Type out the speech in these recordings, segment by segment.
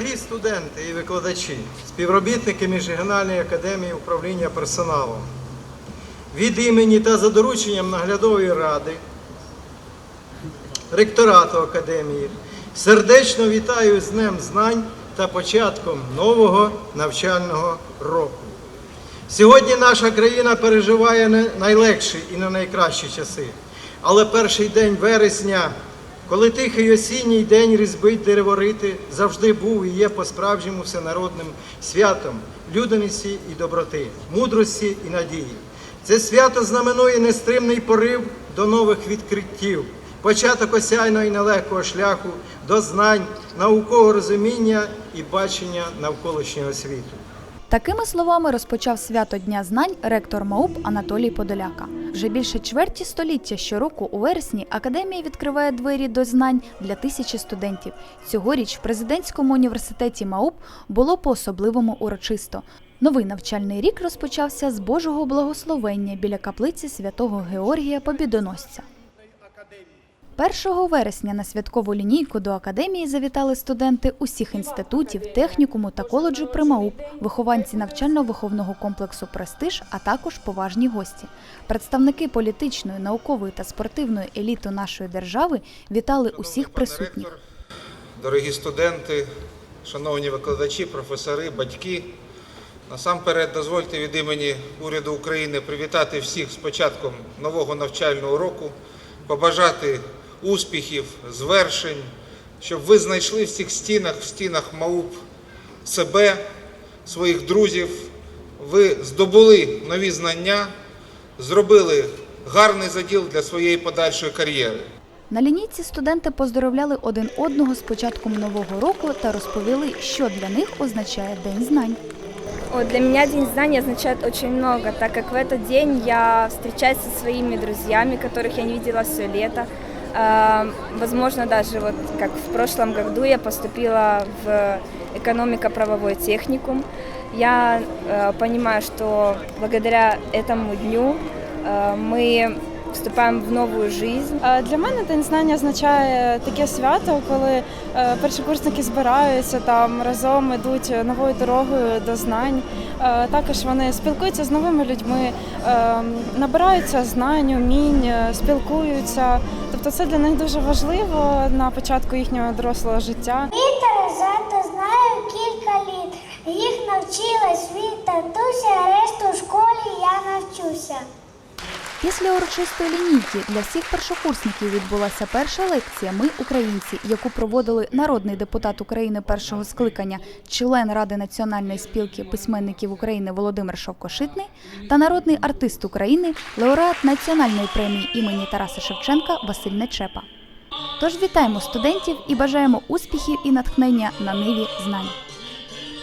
Дорогі студенти і викладачі, співробітники Міжрегіональної академії управління персоналом, від імені та за дорученням наглядової ради, ректорату академії, сердечно вітаю з Днем знань та початком нового навчального року. Сьогодні наша країна переживає не найлегші і не найкращі часи. Але перший день вересня, коли тихий осінній день різьбить дереворити, завжди був і є по-справжньому всенародним святом людяності і доброти, мудрості і надії. Це свято знаменує нестримний порив до нових відкриттів, початок осяйного і нелегкого шляху до знань, наукового розуміння і бачення навколишнього світу. Такими словами розпочав свято Дня знань ректор МАУП Анатолій Подоляка. Вже більше чверті століття щороку у вересні академія відкриває двері до знань для тисячі студентів. Цьогоріч в президентському університеті МАУП було по-особливому урочисто. Новий навчальний рік розпочався з Божого благословення біля каплиці святого Георгія Побідоносця. 1 вересня на святкову лінійку до академії завітали студенти усіх інститутів, технікуму та коледжу при МАУП, вихованці навчально-виховного комплексу Престиж, а також поважні гості. Представники політичної, наукової та спортивної еліти нашої держави вітали усіх присутніх. Дорогі студенти, шановні викладачі, професори, батьки. Насамперед дозвольте від імені уряду України привітати всіх з початком нового навчального року, побажати успіхів, звершень, щоб ви знайшли в цих стінах, в стінах МАУП себе, своїх друзів, ви здобули нові знання, зробили гарний заділ для своєї подальшої кар'єри. На лінійці студенти поздоровляли один одного з початком нового року та розповіли, що для них означає День знань. О, Для меня День знаний означает очень много, так как в этот день я встречаюсь со своими друзьями, которых я не видела все лето. А, Возможно, даже вот как в прошлом году я поступила в экономико-правовой техникум. Я э, понимаю, что благодаря этому дню э, мы вступаем в новую жизнь. Е, Для мене День знання означає таке свято, коли е, першокурсники збираються там разом ідуть новою дорогою до знань. Е, Також вони спілкуються з новими людьми, набираються знань, умінь, спілкуються. Тобто це для них дуже важливо на початку їхнього дорослого життя. Терезата знаю кілька літ. Їх навчила свій татуся, а решту в школі я навчуся. Після урочистої лінійки для всіх першокурсників відбулася перша лекція Ми українці, яку проводили народний депутат України першого скликання, член Ради національної спілки письменників України Володимир Шовкошитний та народний артист України, лауреат національної премії імені Тараса Шевченка Василь Нечепа. Тож вітаємо студентів і бажаємо успіхів і натхнення на ниві знань.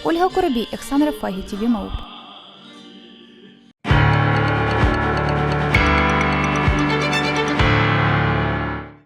Ольга Коробій, Олександра Фагі, ТВ Мауп.